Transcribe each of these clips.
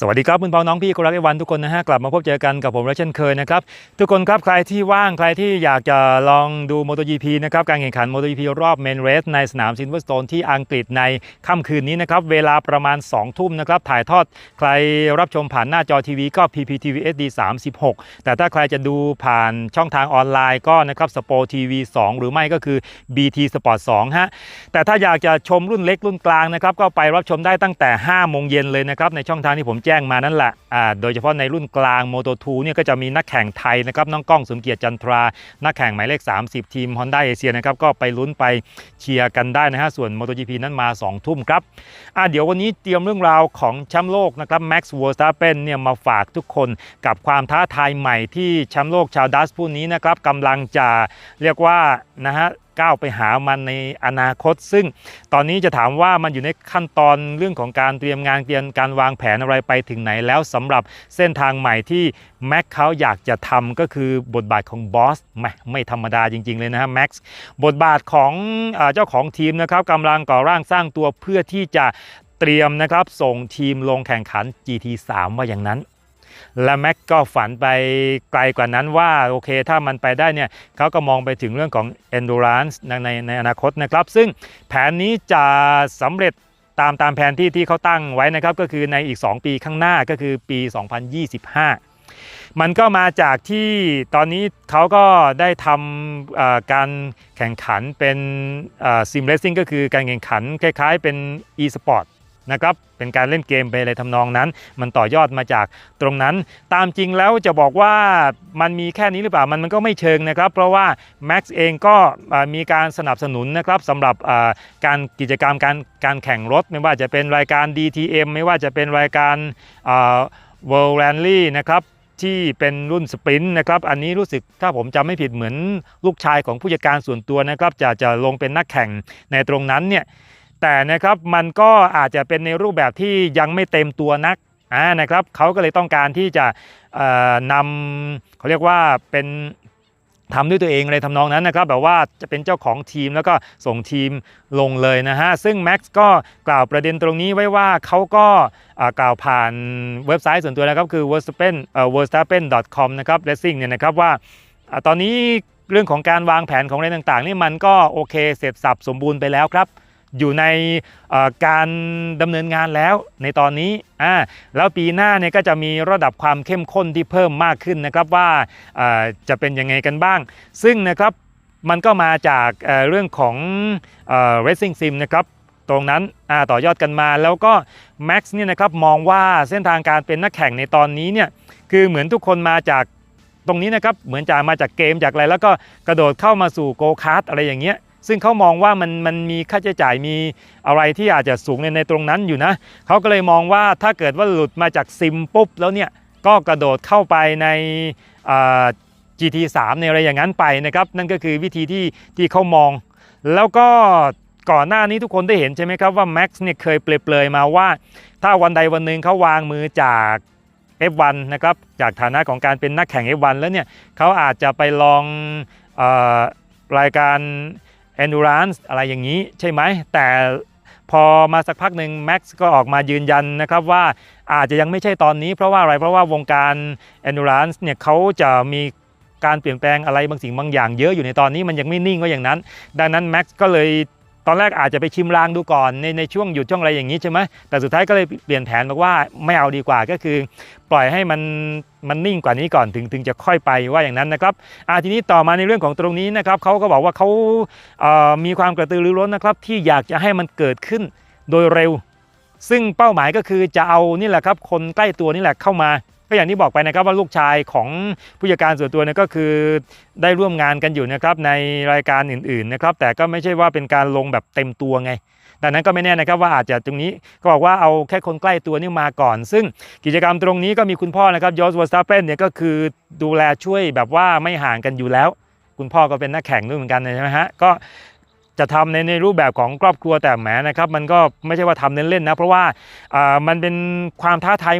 สวัสดีครับคุณพ่อน้องพี่คนรักไอวันทุกคนนะฮะกลับมาพบเจอกันกับผมและเช่นเคยนะครับทุกคนครับใครที่ว่างใครที่อยากจะลองดู MotoGP นะครับการแข่งขัน MotoGP รอบเมนเรสในสนามซินเวอร์สโตนที่อังกฤษในค่ำคืนนี้นะครับเวลาประมาณ 2 ทุ่มนะครับถ่ายทอดใครรับชมผ่านหน้าจอทีวีก็ PPTV SD 36 แต่ถ้าใครจะดูผ่านช่องทางออนไลน์ก็นะครับสปอร์ทีวี2หรือไม่ก็คือ BT Sport 2ฮะแต่ถ้าอยากจะชมรุ่นเล็กรุ่นกลางนะครับก็ไปรับชมได้ตั้งแต่5โมงเย็นเลยนะครับในช่องทางที่ผมแจ้งมานั่นแหละอ่าโดยเฉพาะในรุ่นกลาง Moto 2เนี่ยก็จะมีนักแข่งไทยนะครับน้องก้องสมเกียรติจันทรา นักแข่งหมายเลข 30 ทีม Honda เอเชียนะครับก็ไปลุ้นไปเชียร์กันได้นะฮะส่วน MotoGP นั้นมา 2 ทุ่มครับอ่าเดี๋ยววันนี้เตรียมเรื่องราวของแชมป์โลกนะครับ Max Verstappen เนี่ยมาฝากทุกคนกับความท้าทายใหม่ที่แชมป์โลกชาวดัสผู้นี้นะครับกำลังจะเรียกว่านะฮะ ก้าวไปหามันในอนาคต ซึ่งตอนนี้จะถามว่ามันอยู่ในขั้นตอนเรื่องของการเตรียมงานเตรียมการวางแผนอะไรไปถึงไหนแล้วสำหรับเส้นทางใหม่ที่แม็กเขาอยากจะทำก็คือบทบาทของบอสไม่ไม่ธรรมดาจริง ๆ เลยนะฮะแม็กซ์บทบาทของอเจ้าของทีมนะครับกำลังก่อร่างสร้างตัวเพื่อที่จะเตรียมนะครับส่งทีมลงแข่งขัน GT3 ว่าอย่างนั้น และแม็กก็ฝันไปไกลกว่านั้นว่าโอเคถ้ามันไปได้เนี่ยเขาก็มองไปถึงเรื่องของ endurance ในในในอนาคตนะครับ ซึ่งแผนนี้จะสำเร็จตามตามแผนที่ที่เขาตั้งไว้นะครับ ก็คือในอีก 2 ปีข้างหน้าก็คือปี 2025 มันก็มาจากที่ตอนนี้เขาก็ได้ทำการแข่งขันเป็นซิมเลสซิ่งก็คือการแข่งขันคล้ายๆเป็น e-sport นะครับเป็นการเล่นเกมไปอะไรทำนองนั้น มันต่อยอดมาจากตรงนั้น ตามจริงแล้วจะบอกว่ามันมีแค่นี้หรือเปล่ามันมันก็ไม่เชิงนะครับ เพราะว่า Max เองก็มีการสนับสนุนนะครับสำหรับการกิจกรรมการการแข่งรถ ไม่ว่าจะเป็นรายการ DTM ไม่ว่าจะเป็นรายการ World Rally นะครับที่เป็นรุ่นสปรินต์นะครับ อันนี้รู้สึกถ้าผมจำไม่ผิดเหมือนลูกชายของผู้จัดการส่วนตัวนะครับ จะจะลงเป็นนักแข่งในตรงนั้นเนี่ย แต่นะครับมันก็อาจจะเป็นในรูปแบบที่ยังไม่เต็มตัวนักอ่านะครับเขาก็เลยต้องการที่จะนำเขาเรียกว่าเป็นทำด้วยตัวเองอะไรทำนองนั้นนะครับแบบว่าจะเป็นเจ้าของทีมแล้วก็ส่งทีมลงเลยนะฮะซึ่ง Max ก็กล่าวประเด็นตรงนี้ไว้ว่าเขาก็กล่าวผ่านเว็บไซต์ส่วนตัวนะครับคือ verstappen เอ่อ verstappen.com นะครับ racing เนี่ยนะครับว่าตอนนี้เรื่องของการวางแผนของอะไรต่างๆนี่มันก็โอเคเสร็จสับสมบูรณ์ไปแล้วครับ อยู่ในการดำเนินงานแล้วในตอนนี้อ่าแล้วปีหน้าเนี่ยก็จะมีระดับความเข้มข้นที่เพิ่มมากขึ้นนะครับว่าจะเป็นยังไงกันบ้าง ซึ่งนะครับมันก็มาจากเรื่องของเอ่อ racing sim นะครับตรงนั้นต่อยอดกันมาแล้วก็ Max เนี่ยนะครับมองว่าเส้นทางการเป็นนักแข่งในตอนนี้เนี่ยคือเหมือนทุกคนมาจากตรงนี้นะครับเหมือนจะมาจากเกมจากอะไรแล้วก็กระโดดเข้ามาสู่โกคาร์ดอะไรอย่างเงี้ย ซึ่งเขามองว่ามันมันมีค่าใช้จ่ายมีอะไรที่อาจจะสูงในในตรงนั้นอยู่นะเขาก็เลยมองว่าถ้าเกิดว่าหลุดมาจากซิมปุ๊บแล้วเนี่ยก็กระโดดเข้าไปในอ่า GT3 ในอะไรอย่างนั้นไปนะครับนั่นก็คือวิธีที่ที่เขามอง แล้วก็ก่อนหน้านี้ทุกคนได้เห็นใช่ไหมครับว่า Max เนี่ยเคยเปลยๆมาว่า ถ้าวันใดวันหนึ่งเขาวางมือจาก F1 นะครับจากฐานะของการเป็นนักแข่ง F1 แล้วเนี่ยเขาอาจจะไปลองออรายการ endurance อะไรอย่างนี้ใช่ไหม แต่พอมาสักพักหนึ่งแม็กซ์ก็ออกมายืนยันนะครับว่าอาจจะยังไม่ใช่ตอนนี้เพราะว่าอะไรเพราะว่าวงการ endurance เนี่ยเขาจะมีการเปลี่ยนแปลงอะไรบางสิ่งบางอย่างเยอะอยู่ในตอนนี้มันยังไม่นิ่งก็อย่างนั้น ดังนั้นแม็กซ์ก็เลย ตอนแรกอาจจะไปชิมลางดูก่อนในในช่วงหยุดช่วงอะไรอย่างนี้ใช่ไหมแต่สุดท้ายก็เลยเปลี่ยนแผนบอกว่าไม่เอาดีกว่าก็คือ ปล่อยให้มันมันนิ่งกว่านี้ก่อนถึงถึงจะค่อยไปว่าอย่างนั้นนะครับอาทีนี้ต่อมาในเรื่องของตรงนี้นะครับเขาก็บอกว่าเขาเอ่อมีความกระตือรือร้นนะครับ ที่อยากจะให้มันเกิดขึ้นโดยเร็ว ซึ่งเป้าหมายก็คือจะเอานี่แหละครับคนใกล้ตัวนี่แหละเข้ามา ก็อย่างที่บอกไปนะครับว่าลูกชายของผู้จัดการส่วนตัวเนี่ยก็คือได้ร่วมงานกันอยู่นะครับในรายการอื่นๆนะครับแต่ก็ไม่ใช่ว่าเป็นการลงแบบเต็มตัวไงดังนั้นก็ไม่แน่นะครับว่าอาจจะตรงนี้ก็บอกว่าเอาแค่คนใกล้ตัวนี่มาก่อน ซึ่งกิจกรรมตรงนี้ก็มีคุณพ่อนะครับยอสวอสตาเปนเนี่ยก็คือดูแลช่วยแบบว่าไม่ห่างกันอยู่แล้ว คุณพ่อก็เป็นนักแข่งด้วยเหมือนกันใช่ไหมฮะก็จะทำในในรูปแบบของครอบครัวแต่แหมนะครับ มันก็ไม่ใช่ว่าทำเล่นๆนะเพราะว่าอ่ามันเป็นความท้าทาย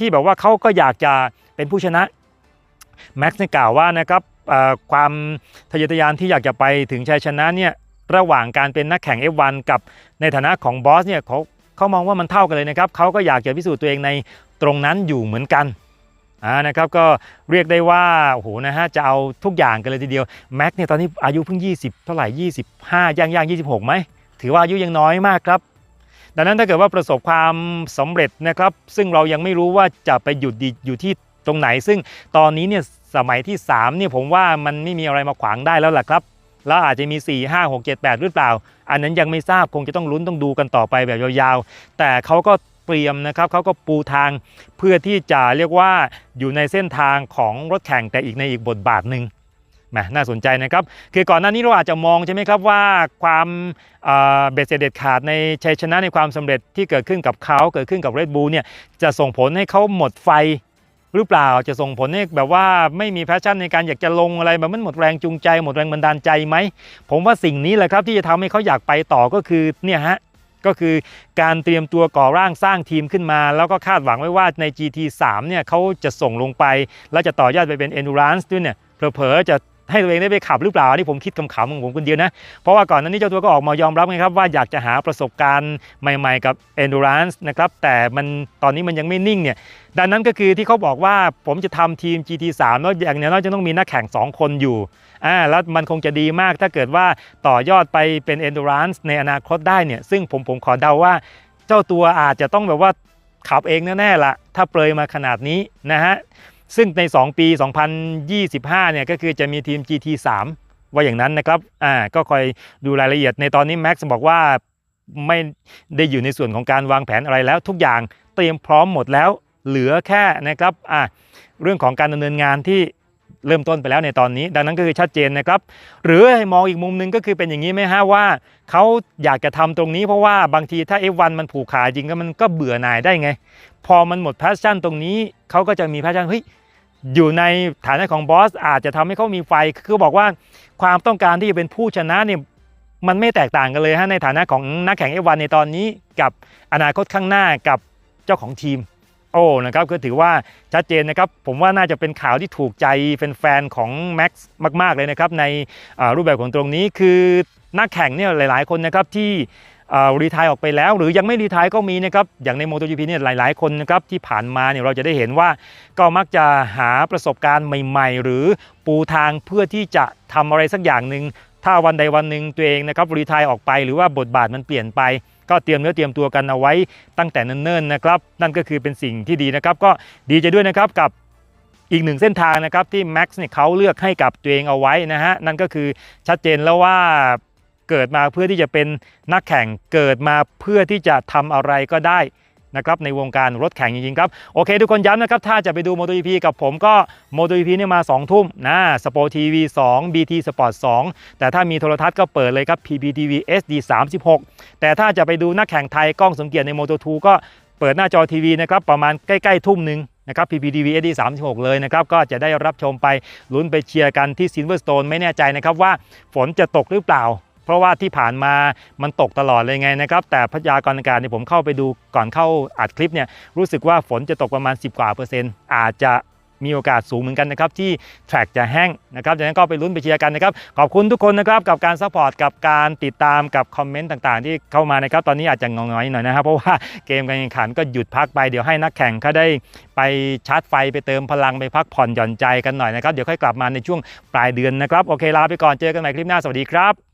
ที่แบบว่าเขาก็อยากจะเป็นผู้ชนะแม็กซ์เนี่ยกล่าวว่านะครับความทะเยอทะยานที่อยากจะไปถึงชัยชนะเนี่ยระหว่างการเป็นนักแข่ง F1 กับในฐานะของบอสเนี่ยเขาเขามองว่ามันเท่ากันเลยนะครับเขาก็อยากจะพิสูจน์ตัวเองในตรงนั้นอยู่เหมือนกันอ่านะครับก็เรียกได้ว่าโอ้โหนะฮะจะเอาทุกอย่างกันเลยทีเดียวแม็กเนี่ยตอนนี้อายุเพิ่ง 20 เท่าไหร่ 25ย่างย่าง26ไหมถือว่าอายุยังน้อยมากครับ ดังนั้นถ้าเกิดว่าประสบความสำเร็จนะครับ ซึ่งเรายังไม่รู้ว่าจะไปหยุดดีอยู่ที่ตรงไหน ซึ่งตอนนี้เนี่ยสมัยที่3เนี่ยผมว่ามันไม่มีอะไรมาขวางได้แล้วล่ะครับแล้วอาจจะมี 4 5 6 7 8 หรือเปล่า อันนั้นยังไม่ทราบคงจะต้องลุ้นต้องดูกันต่อไปแบบยาวๆ แต่เขาก็เตรียมนะครับเขาก็ปูทางเพื่อที่จะเรียกว่าอยู่ในเส้นทางของรถแข่งแต่อีกในอีกบทบาทหนึ่ง แหมน่าสนใจนะครับ คือก่อนหน้านี้เราอาจจะมองใช่ไหมครับว่าความเบ็ดเสร็จเด็ดขาดในชัยชนะในความสำเร็จที่เกิดขึ้นกับเขาเกิดขึ้นกับ Red Bull เนี่ยจะส่งผลให้เขาหมดไฟหรือเปล่าจะส่งผลให้แบบว่าไม่มีแพชชั่นในการอยากจะลงอะไรแบบมันหมดแรงจูงใจ หมดแรงบันดาลใจไหม ผมว่าสิ่งนี้แหละครับที่จะทำให้เขาอยากไปต่อก็คือเนี่ยฮะก็คือการเตรียมตัวก่อร่างสร้างทีมขึ้นมา แล้วก็คาดหวังไว้ว่าใน GT3 เนี่ยเขาจะส่งลงไป แล้วจะต่อยอดไปเป็น Endurance ด้วยเนี่ยเผลอๆจะ ให้ตัวเองได้ไปขับหรือเปล่าอันนี่ผมคิดขำๆของผมคนเดียวนะ เพราะว่าก่อนหน้านี้เจ้าตัวก็ออกมายอมรับไงครับว่าอยากจะหาประสบการณ์ใหม่ๆกับ Endurance นะครับแต่มันตอนนี้มันยังไม่นิ่งเนี่ยดังนั้นก็คือที่เขาบอกว่าผมจะทำทีม GT3 แล้วอย่างน้อยจะต้องมีนักแข่ง 2 คนอยู่อ่าแล้วมันคงจะดีมากถ้าเกิดว่าต่อยอดไปเป็น Endurance ในอนาคตได้เนี่ยซึ่งผมผมขอเดาว่า เจ้าตัวอาจจะต้องแบบว่าขับเองแน่ๆละถ้าเปรยมาขนาดนี้นะฮะ ซึ่งใน 2 ปี 2025 เนี่ยก็คือจะมีทีม GT3 ว่าอย่างนั้นนะครับ อ่า ก็คอยดูรายละเอียด ในตอนนี้แม็กซ์บอกว่าไม่ได้อยู่ในส่วนของการวางแผนอะไรแล้ว ทุกอย่างเตรียมพร้อมหมดแล้ว เหลือแค่นะครับ อ่า เรื่องของการดำเนินงานที่เริ่มต้นไปแล้วในตอนนี้ ดังนั้นก็คือชัดเจนนะครับ หรือมองอีกมุมหนึงก็คือเป็นอย่างนี้ไหมฮะว่าเขาอยากจะทำตรงนี้เพราะว่าบางทีถ้า F1 มันผูกขาจริงก็มันก็เบื่อหน่ายได้ไง พอมันหมดแพชชั่นตรงนี้เขาก็จะมีแพชชั่นเฮ้ย อยู่ในฐานะของบอสอาจจะทำให้เขามีไฟ คือบอกว่าความต้องการที่จะเป็นผู้ชนะเนี่ยมันไม่แตกต่างกันเลยฮะในฐานะของนักแข่ง F1 ในตอนนี้กับอนาคตข้างหน้ากับเจ้าของทีม โอ้นะครับก็ถือว่าชัดเจนนะครับ ผมว่าน่าจะเป็นข่าวที่ถูกใจแฟนๆของ Max มาก ๆเลยนะครับในรูปแบบของตรงนี้คือนักแข่งเนี่ยหลาย ๆ คนนะครับที่ รีทายออกไปแล้ว หรือยังไม่รีทายก็มีนะครับอย่างใน MotoGP เนี่ยหลาย ๆ คนนะครับที่ผ่านมาเนี่ยเราจะได้เห็นว่า ก็มักจะหาประสบการณ์ใหม่ ๆ หรือปูทางเพื่อที่จะทำอะไรสักอย่างหนึ่งถ้าวันใดวันหนึ่งตัวเองนะครับรีทายออกไป หรือว่าบทบาทมันเปลี่ยนไปก็เตรียมเนื้อเตรียมตัวกันเอาไว้ตั้งแต่เนิ่นๆนะครับ นั่นก็คือเป็นสิ่งที่ดีนะครับ ก็ดีใจด้วยนะครับกับอีกหนึ่งเส้นทางนะครับที่แม็กซ์เนี่ยเขาเลือกให้กับตัวเองเอาไว้นะฮะนั่นก็คือชัดเจนแล้วว่า เกิดมาเพื่อที่จะเป็นนักแข่งเกิดมาเพื่อที่จะทำอะไรก็ได้นะครับในวงการรถแข่งจริงๆครับ โอเค ทุกคนย้ำนะครับ ถ้าจะไปดู MotoGP กับผมก็ MotoGP เนี่ยมา 2 ทุ่มนะ Sport TV 2 BT Sport 2 แต่ถ้ามีโทรทัศน์ก็เปิดเลยครับ PPTV SD 36 แต่ถ้าจะไปดูนักแข่งไทยกล้องสมเกียรติใน Moto2 ก็เปิดหน้าจอทีวีนะครับประมาณใกล้ ๆ ทุ่มหนึ่งนะครับ PPTV SD 36 เลยนะครับ ก็จะได้รับชมไปลุ้นไปเชียร์กันที่ Silverstone ไม่แน่ใจนะครับว่าฝนจะตกหรือเปล่า ราะว่าที่ผ่านมามันตกตลอดเลยไงนะครับแต่พยากรณ์อากาศเนี่ยผมเข้าไปดูก่อนเข้าอัดคลิปเนี่ยรู้สึกว่าฝนจะตกประมาณ 10 กว่าเปอร์เซ็นต์อาจจะมีโอกาสสูงเหมือนกันนะครับที่แทร็กจะแห้งนะครับดังนั้นก็ไปลุ้นไปเชียร์กันนะครับขอบคุณทุกคนนะครับกับการซัพพอร์ตกับการติดตามกับคอมเมนต์ต่างๆ ที่เข้ามานะครับตอนนี้อาจจะงงน้อยหน่อยนะครับเพราะว่าเกมการแข่งขันก็หยุดพักไปเดี๋ยวให้นักแข่งเขาได้ไปชาร์จไฟไปเติมพลังไปพักผ่อนหย่อนใจกันหน่อยนะครับเดี๋ยวค่อยกลับมาในช่วงปลายเดือนนะครับโอเคลาไปก่อนเจอกันใหม่คลิปหน้าสวัสดีครับ